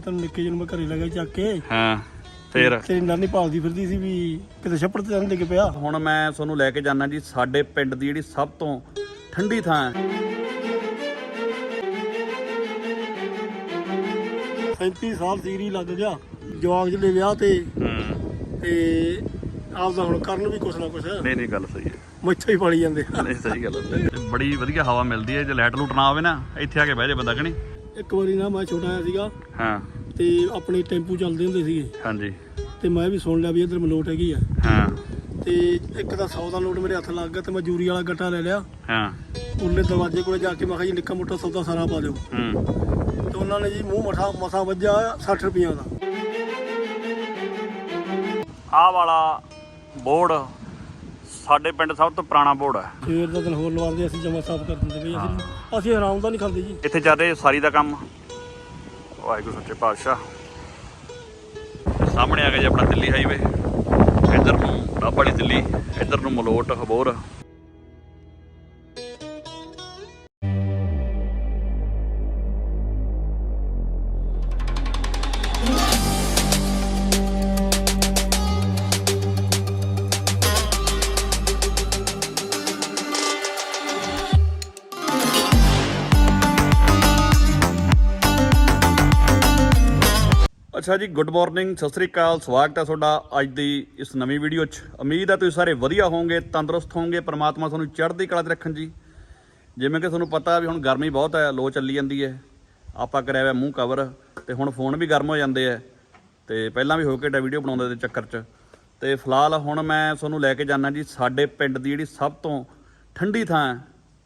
ਤੈਨੂੰ ਨਿੱਕੇ ਜਿਹੇ ਨੂੰ ਮੈਂ ਘਰੇ ਲਗਾ ਚੱਕ ਕੇ। ਹਾਂ ਫੇਰ? ਤੇਰੀ ਨਾਨੀ ਭਾਲਦੀ ਫਿਰਦੀ ਸੀ ਵੀ ਕਿਤੇ ਛੱਪੜ ਤੇ ਜਾਣ ਡਿੱਗ ਪਿਆ। ਹੁਣ ਮੈਂ ਤੁਹਾਨੂੰ ਲੈ ਕੇ ਜਾਣਾ ਜੀ ਸਾਡੇ ਪਿੰਡ ਦੀ ਜਿਹੜੀ ਸਭ ਤੋਂ ਠੰਡੀ ਥਾਂ ਹੈ। 37 ਸਾਲ ਸੀਰੀ ਲੱਗ ਗਿਆ ਜਵਾਕ ਜਿਹੜੇ ਵਿਆਹ ਤੇ। ਹੂੰ। ਤੇ ਆਪਦਾ ਹੁਣ ਕਰਨ ਵੀ ਕੁਛ ਨਾ ਕੁਛ। ਨਹੀਂ ਨਹੀਂ ਗੱਲ ਸਹੀ ਹੈ। ਮੱਛਾ ਹੀ ਪਾਲੀ ਜਾਂਦੇ ਆ। ਨਹੀਂ ਸਹੀ ਗੱਲ ਹੈ। ਬੜੀ ਵਧੀਆ ਹਵਾ ਮਿਲਦੀ ਹੈ ਜੇ ਲਾਈਟ ਲੂਟ ਨਾ ਆਵੇ ਨਾ ਇੱਥੇ ਆ ਕੇ ਬਹਿ ਜਾ ਬੰਦਾ ਕਣੀ ਇੱਕ ਵਾਰੀ ਨਾ ਮੈਂ ਛੋਟਾ ਜਿਹਾ ਸੀਗਾ ਹਾਂ। ਤੇ ਆਪਣੇ ਟੈਂਪੂ ਚੱਲਦੇ ਹੁੰਦੇ ਸੀਗੇ। ਹਾਂਜੀ। ਤੇ ਮੈਂ ਵੀ ਸੁਣ ਲਿਆ ਵੀ ਇਧਰ ਮਲੋਟ ਹੈਗੀ ਆ। ਹਾਂ। ਤੇ ਇੱਕ ਤਾਂ 100 ਦਾ ਨੋਟ ਮੇਰੇ ਹੱਥ ਲੱਗ ਗਿਆ ਤੇ ਮੈਂ ਜੂਰੀ ਵਾਲਾ ਗੱਟਾ ਲੈ ਲਿਆ। ਹਾਂ। ਉਹਨੇ ਦਰਵਾਜ਼ੇ ਕੋਲੇ ਜਾ ਕੇ ਮੈਂ ਕਿਹਾ ਜੀ ਨਿੱਕਾ ਮੋਟਾ ਸੌਦਾ ਸਾਰਾ ਪਾ ਦਿਓ। ਹੂੰ। ਤੇ ਉਹਨਾਂ ਨੇ ਜੀ ਮੂੰਹ ਮਠਾ ਮਸਾ ਵੱਜਾ 60 ਰੁਪਈਆ ਦਾ। ਆਹ ਵਾਲਾ ਬੋਰਡ ਸਾਡੇ ਪਿੰਡ ਸਭ ਤੋਂ ਪੁਰਾਣਾ ਬੋਰਡ ਹੈ। ਸਵੇਰ ਦਾ ਦਿਨ ਹੋਰ ਲਵਾਉਂਦੇ ਅਸੀਂ ਜਮਾ ਸਾਫ਼ ਕਰ ਦਿੰਦੇ ਬਈ। ਅਸੀਂ ਅਸੀਂ ਹਰਾਮ ਦਾ ਨਹੀਂ ਖਾਂਦੇ ਜੀ। ਇੱਥੇ ਚੱਲ ਰਿਹਾ ਸਾਰੀ ਦਾ ਕੰਮ। ਵਾਹਿਗੁਰੂ ਸੱਚੇ ਪਾਤਸ਼ਾਹ। ਸਾਹਮਣੇ ਆ ਗਿਆ ਜੀ ਆਪਣਾ ਦਿੱਲੀ ਹਾਈਵੇ ਇੱਧਰ ਨੂੰ ਡੱਬ ਵਾਲੀ ਦਿੱਲੀ ਇੱਧਰ ਨੂੰ ਮਲੋਟ ਹਬੋਰ ਅੱਛਾ ਜੀ ਗੁੱਡ ਮਾਰਨਿੰਗ ਸਤਿ ਸ੍ਰੀ ਅਕਾਲ, ਸਵਾਗਤ ਹੈ ਤੁਹਾਡਾ ਅੱਜ ਦੀ ਇਸ ਨਵੀਂ ਵੀਡੀਓ 'ਚ। ਉਮੀਦ ਹੈ ਤੁਸੀਂ ਸਾਰੇ ਵਧੀਆ ਹੋਵੋਗੇ, ਤੰਦਰੁਸਤ ਹੋਵੋਗੇ, ਪ੍ਰਮਾਤਮਾ ਤੁਹਾਨੂੰ ਚੜ੍ਹਦੀ ਕਲਾ 'ਤੇ ਰੱਖਣ ਜੀ। ਜਿਵੇਂ ਕਿ ਤੁਹਾਨੂੰ ਪਤਾ ਵੀ ਹੁਣ ਗਰਮੀ ਬਹੁਤ ਹੈ, ਲੋ ਚੱਲੀ ਜਾਂਦੀ ਹੈ। ਆਪਾਂ ਕਰਿਆ ਹੋਇਆ ਮੂੰਹ ਕਵਰ ਤੇ ਹੁਣ ਫੋਨ ਵੀ ਗਰਮ ਹੋ ਜਾਂਦੇ ਆ। ਤੇ ਪਹਿਲਾਂ ਵੀ ਹੋ ਕੇ ਡਾ ਵੀਡੀਓ ਬਣਾਉਂਦੇ ਦੇ ਚੱਕਰ 'ਚ। ਤੇ ਫਿਲਹਾਲ ਹੁਣ ਮੈਂ ਤੁਹਾਨੂੰ ਲੈ ਕੇ ਜਾਣਾ ਜੀ, ਸਾਡੇ ਪਿੰਡ ਦੀ ਜਿਹੜੀ ਸਭ ਤੋਂ ਠੰਡੀ ਥਾਂ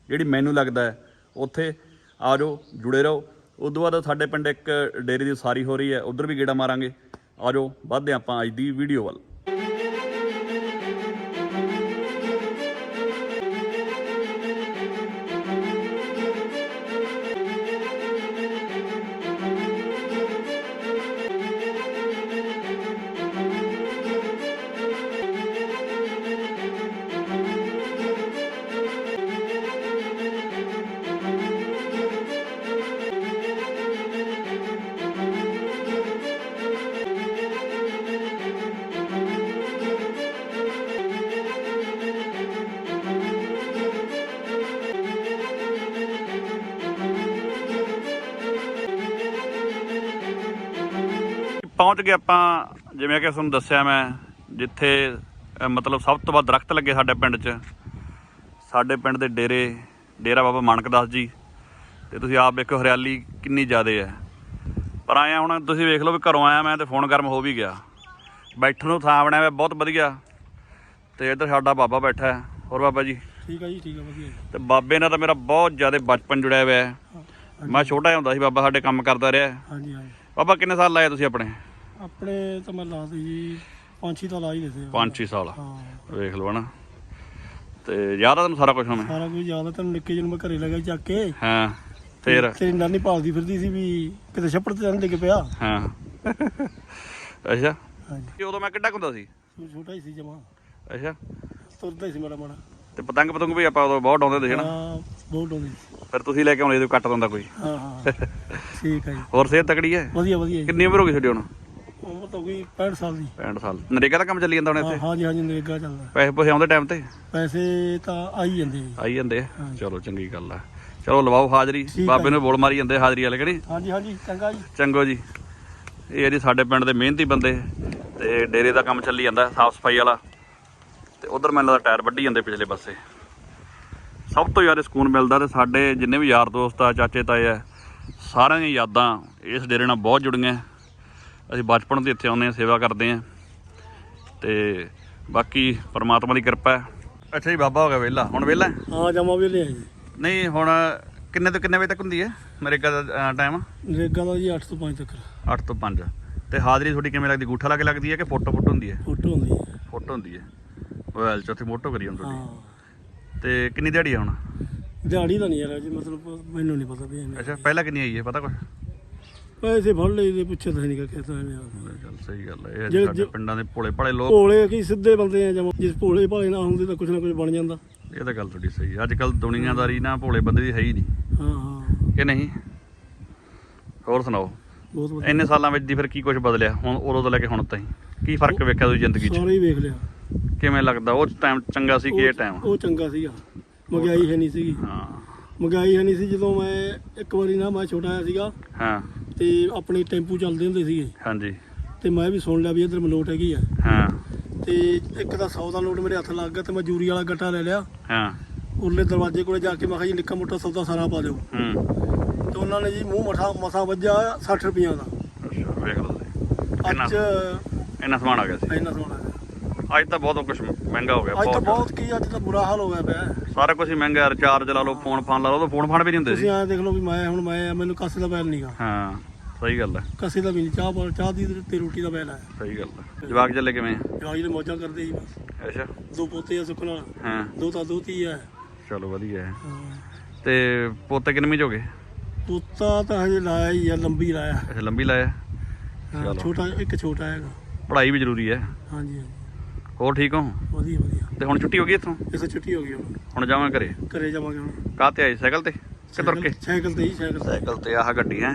ਜਿਹੜੀ ਮੈਨੂੰ ਲੱਗਦਾ ਹੈ, ਉੱਥੇ ਆ ਜਾਓ, ਜੁੜੇ ਰਹੋ। ਉਦੋਂ ਬਾਅਦ ਸਾਡੇ ਪਿੰਡ ਇੱਕ ਡੇਰੀ ਦੀ ਸਾਰੀ ਹੋ ਰਹੀ ਹੈ, ਉਧਰ ਵੀ ਗੇੜਾ ਮਾਰਾਂਗੇ। ਆ ਜਾਓ, ਵੱਧਦੇ ਆਪਾਂ ਅੱਜ ਦੀ ਵੀਡੀਓ ਵੱਲ। ਪਹੁੰਚ ਗਏ ਆਪਾਂ ਜਿਵੇਂ ਕਿ ਤੁਹਾਨੂੰ ਦੱਸਿਆ ਮੈਂ ਜਿੱਥੇ ਮਤਲਬ ਸਭ ਤੋਂ ਵੱਧ ਦਰਖਤ ਲੱਗੇ ਸਾਡੇ ਪਿੰਡ 'ਚ। ਸਾਡੇ ਪਿੰਡ ਦੇ ਡੇਰੇ ਡੇਰਾ ਬਾਬਾ ਮਾਨਕ ਦਾਸ ਜੀ। ਤੇ ਤੁਸੀਂ ਆਪ ਵੇਖੋ ਹਰਿਆਲੀ ਕਿੰਨੀ ਜ਼ਿਆਦੇ ਹੈ। ਪਰ ਆਇਆ ਹੁਣ ਤੁਸੀਂ ਵੇਖ ਲਓ ਵੀ ਘਰੋਂ ਆਇਆ ਮੈਂ ਤੇ ਫੋਨ ਗਰਮ ਹੋ ਵੀ ਗਿਆ। ਬੈਠਣ ਨੂੰ ਥਾਂ ਬਣਿਆ ਹੋਇਆ ਬਹੁਤ ਵਧੀਆ। ਤੇ ਇੱਧਰ ਸਾਡਾ ਬਾਬਾ ਬੈਠਾ ਹੈ। ਹੋਰ ਬਾਬਾ ਜੀ? ਠੀਕ ਆ ਜੀ ਠੀਕ ਆ ਵਧੀਆ ਤੇ ਬਾਬੇ ਨਾਲ ਤਾਂ ਮੇਰਾ ਬਹੁਤ ਜ਼ਿਆਦਾ ਬਚਪਨ ਜੁੜਿਆ ਹੋਇਆ ਹੈ। ਮੈਂ ਛੋਟਾ ਹੁੰਦਾ ਸੀ ਬਾਬਾ ਸਾਡੇ ਕੰਮ ਕਰਦਾ ਰਿਹਾ ਹਾਂਜੀ ਹਾਂਜੀ। ਬਾਬਾ ਕਿੰਨੇ ਸਾਲ ਲਾਏ ਤੁਸੀਂ ਆਪਣੇ? ਆਪਣੇ ਤਾਂ ਮੈਂ ਲਾ ਦਿੱਤੀ ਜੀ ਪੰਜ ਛੇ ਤਾਂ ਲਾ ਹੀ ਦਿੱਤੇ ਆ। 5-6 ਸਾਲ ਹਾਂ। ਵੇਖ ਲਓ ਹਨਾ। ਤੇ ਯਾਦ ਆ ਤੈਨੂੰ ਸਾਰਾ ਕੁਝ ਹੁਣ? ਸਾਰਾ ਕੁਝ ਯਾਦ ਆ ਤੈਨੂੰ ਨਿੱਕੇ ਜਿਹੇ ਨੂੰ ਮੈਂ ਘਰੇ ਲਗਾ ਚੱਕ ਕੇ। ਹਾਂ ਫੇਰ? ਤੇਰੀ ਨਾਨੀ ਭਾਲਦੀ ਫਿਰਦੀ ਸੀ ਵੀ ਕਿਤੇ ਛੱਪੜ ਤੇ ਜਾਣ ਡਿੱਗ ਪਿਆ। ਹਾਂ। ਅੱਛਾ। ਹਾਂਜੀ। ਕਿ ਉਦੋਂ ਮੈਂ ਕਿੱਡਾ ਕੁ ਹੁੰਦਾ ਸੀ? ਤੂੰ ਛੋਟਾ ਹੀ ਸੀ ਜਮਾ। ਅੱਛਾ। ਤੁਰਦਾ ਹੀ ਸੀ ਮਾੜਾ ਮਾੜਾ। ਤੇ ਪਤੰਗ ਪਤੰਗ ਵੀ ਆਪਾਂ ਉਦੋਂ ਬਹੁਤ ਡਾਉਂਦੇ ਸੀ ਨਾ ਹਾਂ ਬਹੁਤ ਹੁੰਦੀ ਸੀ। ਫਿਰ ਤੁਸੀਂ ਲੈ ਕੇ ਆਉਂਦੇ ਜਦੋਂ ਕੱਟ ਦਿੰਦਾ ਕੋਈ? ਹਾਂ ਹਾਂ। ਠੀਕ ਜੀ। ਹੋਰ ਸਿਹਤ ਤਕੜੀ ਹੈ? ਵਧੀਆ ਵਧੀਆ ਜੀ। ਕਿੰਨੀ ਉਮਰ ਹੋ ਗਈ ਤੁਹਾਡੀ ਹੁਣ? ਹੋ ਗਈ 65 ਸਾਲ ਦੀ। 65 ਸਾਲ। ਨਰੇਗਾ ਦਾ ਕੰਮ ਚੱਲੀ ਜਾਂਦਾ ਹੁਣ ਹਾਂ ਇੱਥੇ ਹਾਂਜੀ ਹਾਂਜੀ ਨਰੇਗਾ ਚੱਲਦਾ। ਪੈਸੇ ਪੂਸੇ ਆਉਂਦੇ ਟਾਈਮ ਤੇ? ਪੈਸੇ ਤਾਂ ਆਈ ਜਾਂਦੇ ਆ ਜੀ। ਆਈ ਜਾਂਦੇ ਆ। ਚਲੋ ਚੰਗੀ ਗੱਲ ਆ। ਚਲੋ ਲਵਾਓ ਹਾਜ਼ਰੀ। ਠੀਕ ਆ ਬਾਬੇ। ਨੂੰ ਬੋਲ ਮਾਰੀ ਜਾਂਦੇ ਹਾਜ਼ਰੀ ਵਾਲੇ ਕਿਹੜੀ? ਹਾਂਜੀ ਹਾਂਜੀ ਚੰਗਾ ਜੀ। ਚੰਗੋ ਜੀ। ਇਹ ਆ ਜੀ ਸਾਡੇ ਪਿੰਡ ਦੇ ਮਿਹਨਤੀ ਬੰਦੇ ਤੇ ਡੇਰੇ ਦਾ ਕੰਮ ਚੱਲੀ ਜਾਂਦਾ ਸਾਫ਼ ਸਫ਼ਾਈ ਵਾਲਾ। ਤੇ ਉਧਰ ਮੈਨੂੰ ਲੱਗਦਾ ਟਾਇਰ ਵੱਢੀ ਜਾਂਦੇ ਪਿਛਲੇ ਪਾਸੇ। ਸਭ ਤੋਂ ਜ਼ਿਆਦਾ ਸਕੂਨ ਮਿਲਦਾ ਤੇ ਸਾਡੇ ਜਿੰਨੇ ਵੀ ਯਾਰ ਦੋਸਤ ਆ ਚਾਚੇ ਤਾਏ ਆ ਸਾਰਿਆਂ ਦੀਆਂ ਯਾਦਾਂ ਇਸ ਡੇਰੇ ਨਾਲ ਬਹੁਤ ਜੁੜੀਆਂ। ਅਸੀਂ ਬਚਪਨ ਤੋਂ ਇੱਥੇ ਆਉਂਦੇ ਆ ਸੇਵਾ ਕਰਦੇ ਆ ਤੇ ਬਾਕੀ ਪਰਮਾਤਮਾ ਦੀ ਕਿਰਪਾ ਹੈ। ਅੱਛਾ ਜੀ ਬਾਬਾ ਹੋ ਗਿਆ ਵਿਹਲਾ। ਹੁਣ ਵਿਹਲਾ ਹੈ? ਹਾਂ ਜਮਾ ਵੀ ਲਿਆ ਜੀ। ਨਹੀਂ ਹੁਣ ਕਿੰਨੇ ਤੋਂ ਕਿੰਨੇ ਵਜੇ ਤੱਕ ਹੁੰਦੀ ਹੈ? ਨਰੇਗਾ ਦਾ ਟਾਈਮ ਨਰੇਗਾ ਦਾ ਜੀ 8 ਤੋਂ 5 ਤੱਕ। 8 ਤੋਂ 5 ਤੇ ਹਾਜ਼ਰੀ ਤੁਹਾਡੀ ਕਿਵੇਂ ਲੱਗਦੀ? ਗੂਠਾ ਲਾ ਕੇ ਲੱਗਦੀ ਹੈ ਕਿ ਫੋਟੋ ਫੋਟੋ ਹੁੰਦੀ ਹੈ? ਫੋਟੋ ਹੁੰਦੀ ਹੈ। ਫੋਟੋ ਹੁੰਦੀ ਹੈ। ਮੋਬਾਈਲ 'ਚ ਉੱਥੇ ਫੋਟੋ ਕਰੀ ਹੁੰਦੀ ਹਾਂ। ਤੁਹਾਡੀ ਤੇ ਕਿੰਨੀ ਦਿਹਾੜੀ ਆ ਹੁਣ? ਦਿਹਾੜੀ ਦਾ ਨਹੀਂ ਯਾਰ ਜੀ ਮਤਲਬ ਮੈਨੂੰ ਨਹੀਂ ਪਤਾ ਵੀ ਐਵੇਂ ਅੱਛਾ ਪਹਿਲਾਂ ਕਿੰਨੀ ਆਈ ਹੈ ਪਤਾ ਕੁਛ? ਪੈਸੇ ਫੜ ਲਈ ਦੇ ਪੁੱਛੇ ਤਾਂ ਨਹੀਂ ਕਿ ਤਾਂ ਐਵੇਂ ਆ। ਚੱਲ ਸਹੀ ਗੱਲ ਹੈ ਇਹ ਜੇ- ਸਾਡੇ ਜੇ- ਪਿੰਡਾਂ ਦੇ ਭੋਲੇ ਭਾਲੇ ਲੋਕ ਭੋਲੇ ਕੀ ਸਿੱਧੇ ਬੰਦੇ ਆ ਜਮਾ। ਜਿਸ ਭੋਲੇ ਭਾਲੇ ਨਾ ਹੁੰਦੇ ਤਾਂ ਕੁਝ ਨਾ ਕੁਝ ਬਣ ਜਾਂਦਾ। ਇਹ ਤਾਂ ਗੱਲ ਤੁਹਾਡੀ ਸਹੀ ਹੈ ਅੱਜ ਕੱਲ ਦੁਨੀਆਦਾਰੀ ਨਾ ਭੋਲੇ ਬੰਦੇ ਦੀ ਹੈ ਹੀ ਨਹੀਂ। ਹਾਂ ਹਾਂ। ਕਿ ਨਹੀਂ? ਹੋਰ ਸੁਣਾਓ? ਬਹੁਤ ਵਧੀਆ। ਇੰਨੇ ਸਾਲਾਂ ਵਿੱਚ ਦੀ ਫਿਰ ਕੀ ਕੁਝ ਬਦਲਿਆ? ਹੁਣ ਉਦੋਂ ਤੋਂ ਲੈ ਕੇ ਹੁਣ ਤਾਈਂ। ਕੀ ਫ਼ਰਕ ਵੇਖਿਆ ਤੁਸੀਂ ਜ਼ਿੰਦਗੀ 'ਚ? ਸਾਰੇ ਹੀ ਵੇਖ ਲਿਆ। ਕਿਵੇਂ ਲੱਗਦਾ? ਉਹ ਟਾਈਮ ਚੰਗਾ ਸੀ ਕਿ ਇਹ ਉਹ- ਟਾਈਮ ਉਹ ਚੰਗਾ ਸੀਗਾ। ਮਹਿੰਗਾਈ ਹੈ ਨਹੀਂ ਸੀਗੀ। ਹਾਂ। ਮਹਿੰਗਾਈ ਹੈ ਨਹੀਂ ਸੀ ਜਦੋਂ ਮੈਂ ਇੱਕ ਵਾਰੀ ਨਾ ਮੈਂ ਛੋਟਾ ਜਿਹਾ ਸੀਗਾ। ਹਾਂ। ਤੇ ਆਪਣੇ ਟੈਂਪੂ ਚੱਲਦੇ ਹੁੰਦੇ ਸੀਗੇ। ਹਾਂਜੀ। ਤੇ ਮੈਂ ਵੀ ਸੁਣ ਲਿਆ ਵੀ ਇੱਧਰ ਮਲੋਟ ਹੈਗੀ ਆ। ਹਾਂ। ਤੇ ਇੱਕ ਦਾ 100 ਦਾ ਨੋਟ ਮੇਰੇ ਹੱਥ ਲੱਗ ਗਿਆ ਤੇ ਮੈਂ ਜੂਰੀ ਵਾਲਾ ਗੱਟਾ ਲੈ ਲਿਆ। ਹਾਂ। ਉਰਲੇ ਦਰਵਾਜ਼ੇ ਕੋਲੇ ਜਾ ਕੇ ਮੈਂ ਕਿਹਾ ਜੀ ਨਿੱਕਾ ਮੋਟਾ ਸੌਦਾ ਸਾਰਾ ਪਾ ਦਿਓ। ਹੂੰ। ਤੇ ਉਹਨਾਂ ਨੇ ਜੀ ਮੂੰਹ ਮਠਾ ਮਸਾ ਵੱਜਾ 60 ਰੁਪਈਆ ਦਾ। ਅੱਛਾ ਵੇਖ ਲਓ ਤੁਸੀਂ ਅੱਜ ਇੰਨਾ ਸਮਾਨ ਆ ਗਿਆ ਸੀ। ਇੰਨਾ ਹੈ। ਅੱਜ ਤਾਂ ਬਹੁਤ ਕੁਝ ਮਹਿੰਗਾ ਹੋ ਗਿਆ ਅੱਜ ਤਾਂ ਬਹੁਤ ਬਹੁਤ ਕੀ ਅੱਜ ਤਾਂ ਬੁਰਾ ਹਾਲ ਹੋ ਗਿਆ ਪਿਆ। ਸਾਰਾ ਕੁਝ ਹੀ ਮਹਿੰਗਾ ਰਿਚਾਰਜ ਲਾ ਲਓ ਫੋਨ ਫਾਨ ਲਾ ਲਓ ਉਦੋਂ ਫੋਨ ਫਾਨ ਵੀ ਨਹੀਂ ਹੁੰਦੇ ਤੁਸੀਂ ਸੀ ਐਂ ਦੇਖ ਲਓ ਵੀ ਮੈਂ ਹੁਣ ਮੈਂ ਮੈਨੂੰ ਕਾਸੇ ਦਾ ਬੈਲ ਨਹੀਂਗਾ ਹਾਂ। ਸਹੀ ਗੱਲ ਹੈ। ਕਾਸੇ ਦਾ ਵੀ ਨਹੀਂ ਚਾਹ ਪਾ- ਚਾਹ ਦੀ ਤੇ ਰੋਟੀ ਦਾ ਬੈਲ ਹੈ ਸਹੀ ਗੱਲ ਹੈ। ਜਵਾਕ ਚੱਲੇ ਕਿਵੇਂ? ਜਵਾਈ ਨੇ ਮੌਜਾਂ ਕਰਦੇ ਸੀ ਬਸ। ਅੱਛਾ। ਦੋ ਪੋਤੇ ਆ ਸੁੱਖ ਨਾਲ। ਹਾਂ। ਦੋ ਤਾਂ ਦੋਤੀ ਹੈ ਚਲੋ ਵਧੀਆ ਹੈ। ਹਾਂ। ਤੇ ਪੋਤੇ ਕਿੰਨਵੀਂ ਚ ਹੋ ਗਏ? ਪੋਤਾ ਤਾਂ ਹਜੇ ਲਾਇਆ ਹੀ ਆ ਲੰਬੀ ਲਾਇਆ। ਅੱਛਾ ਲੰਬੀ ਲਾਇਆ? ਹਾਂ, ਚਲੋ। ਛੋਟਾ ਇੱਕ ਛੋਟਾ ਹੈਗਾ। ਪੜ੍ਹਾਈ ਵੀ ਜ਼ਰੂਰੀ ਹੈ। ਹਾਂਜੀ ਹਾਂਜੀ। ਹੋਰ ਠੀਕ ਹੋ? ਵਧੀਆ ਵਧੀਆ। ਤੇ ਹੁਣ ਛੁੱਟੀ ਹੋ ਗਈ ਇੱਥੋਂ? ਇਸੇ ਛੁੱਟੀ ਹੋ ਗਈ ਹੁਣ। ਹੁਣ ਜਾਵਾਂ ਘਰੇ? ਘਰੇ ਜਾਵਾਂਗੇ ਹੁਣ। ਕਾਹਤੇ ਆਏ? ਸਾਈਕਲ ਤੇ? ਕਿ ਤੁਰ ਕੇ? ਸਾਈਕਲ ਤੇ ਹੀ ਸਾਈਕਲ ਤੇ। ਸਾਈਕਲ ਤੇ ਆਹ ਗੱਡੀ ਹੈ।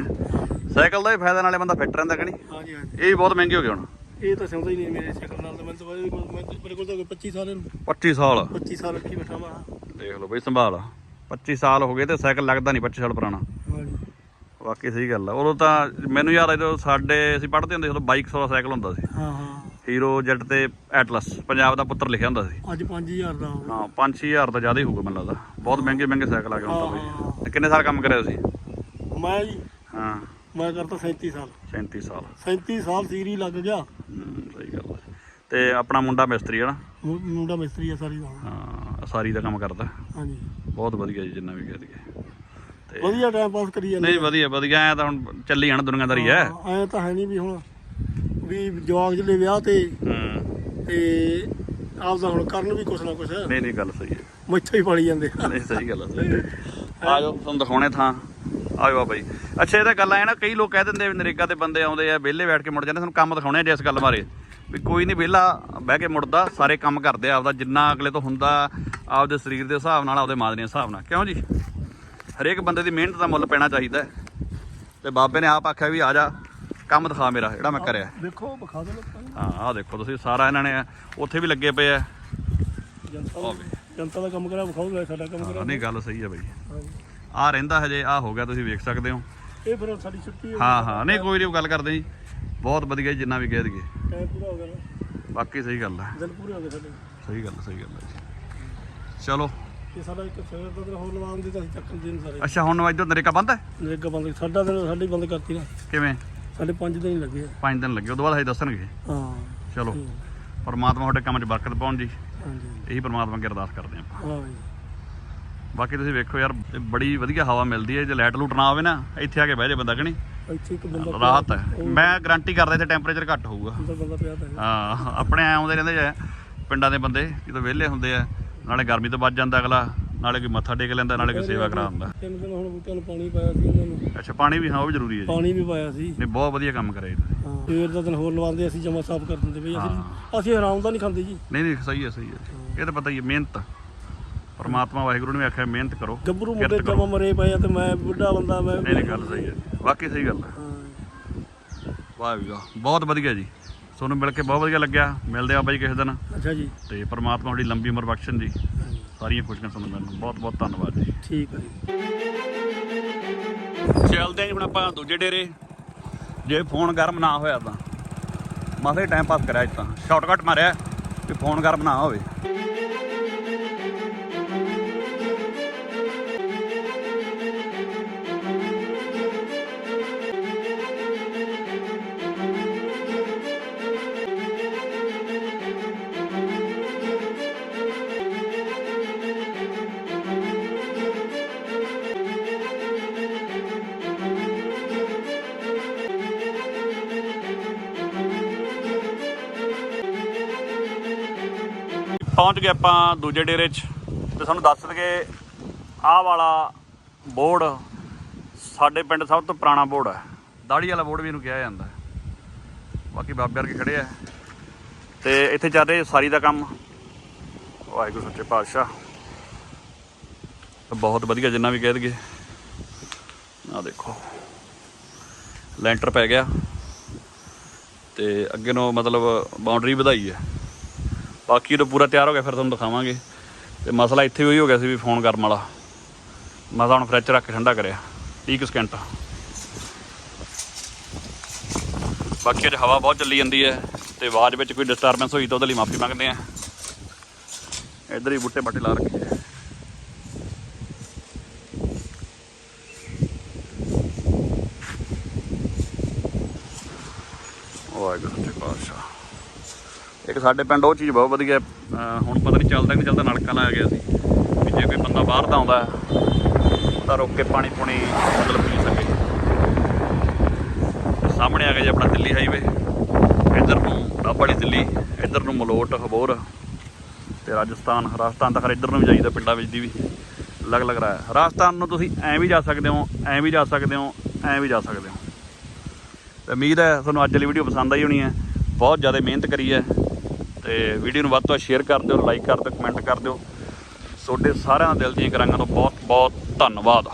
ਸਾਈਕਲ ਦਾ ਹੀ ਫਾਇਦਾ ਨਾਲੇ ਬੰਦਾ ਫਿੱਟ ਰਹਿੰਦਾ ਕਿ ਨਹੀਂ? ਹਾਂਜੀ ਹਾਂਜੀ। ਇਹ ਵੀ ਬਹੁਤ ਮਹਿੰਗੇ ਹੋ ਗਏ ਹੁਣ। ਇਹ ਤਾਂ ਸਮਝਦਾ ਹੀ ਨਹੀਂ ਮੇਰੇ ਸਾਈਕਲ ਨਾਲ ਤਾਂ ਮੈਂ ਤਾਂ ਮੇਰੇ ਕੋਲ- ਤਾਂ ਕੋਈ 25 ਸਾਲ 25 ਸਾਲ। 25 ਸਾਲ ਰੱਖੀ ਬੈਠਾ ਮੈਂ। ਦੇਖ ਲਓ ਬਈ ਸੰਭਾਲ। 25 ਸਾਲ ਹੋ ਗਏ ਤੇ ਸਾਈਕਲ ਲੱਗਦਾ ਨਹੀਂ 25 ਸਾਲ ਪੁਰਾਣਾ। ਹਾਂਜੀ। ਵਾਕਈ ਸਹੀ ਗੱਲ ਆ। ਉਦੋਂ ਤਾਂ ਮੈਨੂੰ ਯਾਦ ਆ ਜਦੋਂ ਸਾਡੇ ਅਸੀਂ ਪੜ੍ਹਦੇ ਹੁੰਦੇ ਸੀ ਉਦੋਂ ਬਾਈਕ ਸੌ ਦਾ ਸਾਈਕਲ ਹੁੰਦਾ ਸੀ। ਹਾਂ ਹਾਂ। ਹੀਰੋ ਜੈਟ ਤੇ ਐਟਲਸ ਪੰਜਾਬ ਦਾ ਪੁੱਤਰ ਲਿਖਿਆ ਹੁੰਦਾ ਸੀ। ਅੱਜ 5000 ਦਾ ਹੋ ਗਿਆ ਹਾਂ 5-6000 ਤਾਂ ਜ਼ਿਆਦਾ ਹੀ ਹੋਊਗਾ ਮੈਨੂੰ ਲੱਗਦਾ। ਬਹੁਤ ਮਹਿੰਗੇ ਮਹਿੰਗੇ ਸਾਈਕਲ ਆ ਗਏ ਹੁਣ ਤਾਂ ਬਈ। ਤੇ ਕਿੰਨੇ ਸਾਲ ਕੰਮ ਕਰਿਆ ਤੁਸੀਂ? ਮੈਂ ਜੀ ਹਾਂ। ਮੈਂ ਕਰਤਾ 37 ਸਾਲ। 37 ਸਾਲ। 37 ਸਾਲ ਸੀਰੀ ਲੱਗ ਗਿਆ। ਸਹੀ ਗੱਲ ਆ। ਤੇ ਆਪਣਾ ਮੁੰਡਾ ਮਿਸਤਰੀ ਹੈ ਨਾ? ਮੁ- ਮੁੰਡਾ ਮਿਸਤਰੀ ਆ ਸਾਰੀ ਦਾ। ਹਾਂ ਸਾਰੀ ਦਾ ਕੰਮ ਕਰਦਾ? ਹਾਂਜੀ। ਬਹੁਤ ਵਧੀਆ ਜੀ ਜਿੰਨਾ ਵੀ ਕਹਿ ਦਈਏ। ਤੇ ਵਧੀਆ ਟਾਈਮ ਪਾਸ ਕਰੀ ਜਾਂਦੇ ਨਹੀਂ ਵਧੀਆ ਵਧੀਆ ਐ ਤਾਂ ਹੁਣ ਚੱਲੀ ਜਾਣਾ ਦੁਨੀਆਦਾਰੀ ਐ? ਐ ਤਾਂ ਹੈ ਨਹੀਂ ਵੀ ਹੁਣ ਵੀ ਜਵਾਕ ਜਿਹੜੇ ਵਿਆਹ ਤੇ ਹੂੰ। ਤੇ ਆਪਦਾ ਹੁਣ ਕਰਨ ਵੀ ਕੁਛ ਨਾ ਕੁਛ। ਨਹੀਂ ਨਹੀਂ ਗੱਲ ਸਹੀ ਹੈ। ਮੱਛਾ ਹੀ ਪਾਲੀ ਜਾਂਦੇ। ਨਹੀਂ ਸਹੀ ਗੱਲ ਹੈ। ਆ ਜਾਓ ਤੁਹਾਨੂੰ ਦਿਖਾਉਣੇ ਥਾਂ। ਆਇਓ ਆ ਬਾਈ। ਅੱਛਾ ਇਹਦਾ ਗੱਲ ਐ ਨਾ ਕਈ ਲੋਕ ਕਹਿ ਦਿੰਦੇ ਆ ਵੀ ਨਰੇਗਾ ਤੇ ਬੰਦੇ ਆਉਂਦੇ ਆ ਵਿਹਲੇ ਬੈਠ ਕੇ ਮੁੜ ਜਾਂਦੇ ਤੁਹਾਨੂੰ ਕੰਮ ਦਿਖਾਉਣੇ ਆ ਜਿਸ ਗੱਲ ਬਾਰੇ। ਵੀ ਕੋਈ ਨਹੀਂ ਵਿਹਲਾ ਬਹਿ ਕੇ ਮੁੜਦਾ ਸਾਰੇ ਕੰਮ ਕਰਦੇ ਆ ਆਪਦਾ ਜਿੰਨਾ ਅਗਲੇ ਤੋਂ ਹੁੰਦਾ ਆਪਦੇ ਸਰੀਰ ਦੇ ਹਿਸਾਬ ਨਾਲ ਆਪਦੇ ਮਾਦ ਦੇ ਹਿਸਾਬ ਨਾਲ। ਕਿਉਂ ਜੀ? ਹਰੇਕ ਬੰਦੇ ਦੀ ਮਿਹਨਤ ਦਾ ਮੁੱਲ ਪੈਣਾ ਚਾਹੀਦਾ। ਤੇ ਬਾਬੇ ਨੇ ਆਪ ਆਖਿਆ ਵੀ ਆ ਜਾ ਕੰਮ ਦਿਖਾ ਮੇਰਾ ਜਿਹੜਾ ਮੈਂ ਕਰਿਆ। ਦੇਖੋ ਵਿਖਾ ਦਿਓ ਲੋਕਾਂ ਨੂੰ। ਹਾਂ ਆਹ ਦੇਖੋ ਤੁਸੀਂ ਸਾਰਾ ਇਹਨਾਂ ਨੇ ਉੱਥੇ ਵੀ ਲੱਗੇ ਪਏ ਆ। ਜਨਤਾ ਦਾ ਦਾ ਕੰਮ ਕਰਿਆ ਵਿਖਾਓ ਸਾਡਾ ਕੰਮ ਹਾਂ, ਕਰਿਆ। ਨਹੀਂ ਗੱਲ ਸਹੀ ਹੈ ਬਈ। ਆ ਰਹਿੰਦਾ ਹਜੇ ਆ ਹੋ ਗਿਆ ਤੁਸੀਂ ਵੇਖ ਸਕਦੇ ਹੋ। ਇਹ ਫਿਰ ਸਾਡੀ ਛੁੱਟੀ ਹੋ ਹਾਂ ਹਾਂ ਨਹੀਂ ਕੋਈ ਨਹੀਂ ਗੱਲ ਕਰਦੇ ਜੀ। ਬਹੁਤ ਵਧੀਆ ਜੀ, ਜਿੰਨਾ ਵੀ ਕਹਿ ਦਈਏ। ਟਾਈਮ ਪੂਰਾ ਹੋ ਗਿਆ ਨਾ। ਬਾਕੀ ਸਹੀ ਗੱਲ ਹੈ ਦਿਨ ਪੂਰੇ ਹੋ ਗਏ ਸਾਡੇ। ਸਹੀ ਗੱਲ ਸਹੀ ਗੱਲ ਹੈ ਜੀ। ਚਲੋ। ਤੇ ਸਾਡਾ ਇੱਕ ਸਵੇਰ ਦਾ ਦਿਨ ਹੋਰ ਲਵਾਉਣ ਦੇ ਤਾਂ ਅਸੀਂ ਚੱਕਣ ਦੇ ਨਹੀਂ ਸਾਰੇ। ਅੱਛਾ ਹੁਣ ਇੱਧਰ ਨਰੇਕਾ ਬੰਦ ਹੈ? ਨਰੇਗਾ ਬੰਦ ਸਾਡਾ ਦਿਨ ਸਾਡੀ ਬੰਦ ਕਰਤੀ ਨਾ। ਕਿਵੇਂ? ਸਾਡੇ 5 ਦਿਨ ਲੱਗੇ ਆ। 5 ਦਿਨ ਲੱਗੇ ਉਦੋਂ ਬਾਅਦ ਹਜੇ ਦੱਸਣਗੇ। ਹਾਂ। ਚਲੋ। ਪਰਮਾਤਮਾ ਤੁਹਾਡੇ ਕੰਮ 'ਚ ਬਰਕਤ ਪਾਉਣ ਜੀ। ਹਾਂਜੀ। ਇਹੀ ਪਰਮਾਤਮਾ ਅੱਗੇ ਅਰਦਾਸ ਕਰਦੇ ਆਪਾਂ। ਹਾਂ ਜੀ। ਬਾਕੀ ਤੁਸੀਂ ਵੇਖੋ ਯਾਰ ਇਹ ਬੜੀ ਵਧੀਆ ਹਵਾ ਮਿਲਦੀ ਹੈ ਜੇ ਲਾਈਟ ਲੂਟ ਨਾ ਆਵੇ ਨਾ ਇੱਥੇ ਆ ਕੇ ਬਹਿ ਜਾ ਬੰਦਾ ਕਣੀ ਇੱਥੇ ਇੱਕ ਬੰਦਾ ਪਿਆ- ਰਾਹਤ ਹੈ। ਉਹ ਮੈਂ ਗਾਰੰਟੀ ਕਰਦਾ ਇੱਥੇ ਟੈਂਪਰੇਚਰ ਘੱਟ ਹੋਊਗਾ। ਅੰਦਰ ਬੰਦਾ ਪਿਆ ਤਾਂ ਹੈਗਾ। ਹਾਂ ਆਪਣੇ ਆਉਂਦੇ ਰਹਿੰਦੇ ਆ ਪਿੰਡਾਂ ਦੇ ਬੰਦੇ ਜਦੋਂ ਵਿਹਲੇ ਹੁੰਦੇ ਆ ਨਾਲੇ ਗਰਮੀ ਤੋਂ ਬਚ ਜਾਂਦਾ ਅਗਲਾ ਨਾਲੇ ਕੋਈ ਮੱਥਾ ਟੇਕ ਲੈਂਦਾ ਨਾਲੇ ਕੋਈ ਸੇਵਾ ਕਰਾ ਦਿੰਦਾ ਤਿੰਨ ਦਿਨ ਹੁਣ ਬੂਟਿਆਂ ਨੂੰ ਪਾਣੀ ਪਾਇਆ ਸੀ ਉਹਨਾਂ ਨੂੰ। ਅੱਛਾ ਪਾਣੀ ਵੀ ਹਾਂ ਉਹ ਵੀ ਜ਼ਰੂਰੀ ਹੈ ਜੀ। ਪਾਣੀ ਵੀ ਪਾਇਆ ਸੀ। ਨਹੀਂ ਬਹੁਤ ਵਧੀਆ ਕੰਮ ਕਰਿਆ ਜੀ। ਹਾਂ ਸਵੇਰ ਦਾ ਦਿਨ ਹੋਰ ਲਵਾਉਂਦੇ ਅਸੀਂ ਜਮਾ ਸਾਫ਼ ਕਰ ਦਿੰਦੇ ਬਈ ਅਸੀਂ ਅਸੀਂ ਹਰਾਮ ਦਾ ਨਹੀਂ ਖਾਂਦੇ ਜੀ। ਨਹੀਂ ਨਹੀਂ ਸਹੀ ਹੈ ਸਹੀ ਹੈ। ਇਹ ਤਾਂ ਪਤਾ ਹੀ ਹੈ ਮਿਹਨਤ। ਪਰਮਾਤਮਾ ਵਾਹਿਗੁਰੂ ਨੇ ਆਖਿਆ ਮਿਹਨਤ ਕਰੋ ਗੱਭਰੂ ਕਿਰਤ ਮੁੰਡੇ ਕਰੋ। ਜਮਾ ਮਰੇ ਪਏ ਆ ਤੇ ਮੈਂ ਬੁੱਢਾ ਬੰਦਾ ਮੈਂ ਨਹੀਂ ਨਹੀਂ ਗੱਲ ਸਹੀ ਹੈ ਵਾਕਈ ਸਹੀ ਗੱਲ ਹੈ। ਵਾਹ ਵੀ ਵਾਹ ਬਹੁਤ ਵਧੀਆ ਜੀ। ਤੁਹਾਨੂੰ ਮਿਲ ਕੇ ਬਹੁਤ ਵਧੀਆ ਲੱਗਿਆ। ਮਿਲਦੇ ਆ ਬਾਈ ਕਿਸੇ ਦਿਨ। ਅੱਛਾ ਜੀ। ਤੇ ਪਰਮਾਤਮਾ ਤੁਹਾਡੀ ਲੰਬੀ ਉਮਰ ਬਖਸ਼ਣ ਜੀ। ਸਾਰੀਆਂ ਖੁਸ਼ੀਆਂ ਤੁਹਾਨੂੰ ਮਿਲਣ ਬਹੁਤ ਬਹੁਤ ਧੰਨਵਾਦ ਜੀ। ਠੀਕ ਹੈ ਜੀ। ਚੱਲਦੇ ਆਂ ਜੀ ਹੁਣ ਆਪਾਂ ਦੂਜੇ ਡੇਰੇ। ਜੇ ਫੋਨ ਗਰਮ ਨਾ ਹੋਇਆ ਤਾਂ। ਮਾਸੇ ਟਾਈਮ ਪਾਸ ਕਰਿਆ ਅੱਜ ਤਾਂ ਸ਼ਾਰਟਕਟ ਮਾਰਿਆ ਵੀ ਫੋਨ ਗਰਮ ਨਾ ਹੋਵੇ। ਪਹੁੰਚ ਗਏ ਆਪਾਂ ਦੂਜੇ ਡੇਰੇ 'ਚ ਤੇ ਸਾਨੂੰ ਦੱਸ ਦਗੇ ਆਹ ਵਾਲਾ ਬੋਰਡ ਸਾਡੇ ਪਿੰਡ ਸਭ ਤੋਂ ਪੁਰਾਣਾ ਬੋਰਡ ਹੈ। ਦਾੜੀ ਵਾਲਾ ਬੋਰਡ ਵੀ ਇਹਨੂੰ ਕਿਹਾ ਜਾਂਦਾ ਬਾਕੀ ਬਾਬੇ ਵਰਗੇ ਖੜੇ ਆ। ਤੇ ਇੱਥੇ ਚੱਲ ਰਿਹਾ ਸਾਰੀ ਦਾ ਕੰਮ। ਵਾਹਿਗੁਰੂ ਸੱਚੇ ਪਾਤਸ਼ਾਹ। ਬਹੁਤ ਵਧੀਆ ਜਿੰਨਾ ਵੀ ਕਹਿ ਦਈਏ। ਆ ਦੇਖੋ। ਲੈਂਟਰ ਪੈ ਗਿਆ। ਤੇ ਅੱਗੇ ਨੂੰ ਮਤਲਬ ਬਾਉਂਡਰੀ ਵਧਾਈ ਹੈ। ਬਾਕੀ ਜਦੋਂ ਪੂਰਾ ਤਿਆਰ ਹੋ ਗਿਆ ਫਿਰ ਤੁਹਾਨੂੰ ਦਿਖਾਵਾਂਗੇ। ਤੇ ਮਸਲਾ ਇੱਥੇ ਵੀ ਉਹੀ ਹੋ ਗਿਆ ਸੀ ਵੀ ਫੋਨ ਕਰਨ ਵਾਲਾ। ਮੈਂ ਤਾਂ ਹੁਣ ਫ੍ਰਿਜ ਰੱਖ ਕੇ ਠੰਡਾ ਕਰਿਆ 30 ਸਕਿੰਟ ਬਾਕੀ ਅੱਜ ਹਵਾ ਬਹੁਤ ਚੱਲੀ ਜਾਂਦੀ ਹੈ ਤੇ ਆਵਾਜ਼ ਵਿੱਚ ਕੋਈ ਡਿਸਟਰਬੈਂਸ ਹੋਈ ਤਾਂ ਉਹਦੇ ਲਈ ਮਾਫੀ ਮੰਗਦੇ ਆ ਇੱਧਰ ਹੀ ਬੁੱਟੇ ਬਾਟੇ ਲਾ ਰੱਖੇ ਆ ਵਾਹਿਗੁਰੂ ਸੱਚੇ ਪਾਤਸ਼ਾਹ ਇੱਕ ਸਾਡੇ ਪਿੰਡ, ਉਹ ਚੀਜ਼ ਬਹੁਤ ਵਧੀਆ। ਹੁਣ ਪਤਾ ਨਹੀਂ ਚੱਲਦਾ ਕਿ ਚੱਲਦਾ, ਨਲਕਾ ਲਾਇਆ ਗਿਆ ਸੀ। ਵੀ ਜੇ ਕੋਈ ਬੰਦਾ ਬਾਹਰ ਦਾ ਆਉਂਦਾ, ਤਾਂ ਰੁੱਕ ਕੇ ਪਾਣੀ ਪੁਣੀ ਮਤਲਬ ਪੀ ਸਕੇ। ਸਾਹਮਣੇ ਆ ਗਿਆ ਜੀ ਆਪਣਾ ਦਿੱਲੀ ਹਾਈਵੇ ਇੱਧਰ ਨੂੰ ਡੱਬ ਵਾਲੀ ਦਿੱਲੀ, ਇੱਧਰ ਨੂੰ ਮਲੋਟ, ਹਬੋਰ ਤੇ ਰਾਜਸਥਾਨ। ਰਾਜਸਥਾਨ ਤਾਂ ਖਰ ਇੱਧਰ ਨੂੰ ਵੀ ਜਾਈਦਾ, ਪਿੰਡਾਂ ਵਿੱਚ ਦੀ ਵੀ। ਅਲੱਗ ਅਲੱਗ ਰਾਹ ਰਾਜਸਥਾਨ ਨੂੰ ਤੁਸੀਂ ਐਂ ਵੀ ਜਾ ਸਕਦੇ ਹੋ, ਐਂ ਵੀ ਜਾ ਸਕਦੇ ਹੋ, ਐਂ ਵੀ ਜਾ ਸਕਦੇ ਹੋ। ਤੇ ਉਮੀਦ ਹੈ ਤੁਹਾਨੂੰ ਅੱਜ ਵਾਲੀ ਵੀਡੀਓ ਪਸੰਦ ਆਈ ਹੋਣੀ ਹੈ। ਬਹੁਤ ਜ਼ਿਆਦਾ ਮਿਹਨਤ ਕਰੀ ਹੈ। ਤੇ ਵੀਡੀਓ ਨੂੰ ਵੱਧ ਤੋਂ ਵੱਧ ਸ਼ੇਅਰ ਕਰ ਦਿਓ ਲਾਈਕ ਕਰ ਦਿਓ ਕਮੈਂਟ ਕਰ ਦਿਓ। ਤੁਹਾਡੇ ਸਾਰਿਆਂ ਦਾ ਦਿਲ ਦੀਆਂ ਕਰਾਂਗਾ ਤੋਂ ਬਹੁਤ ਬਹੁਤ ਧੰਨਵਾਦ।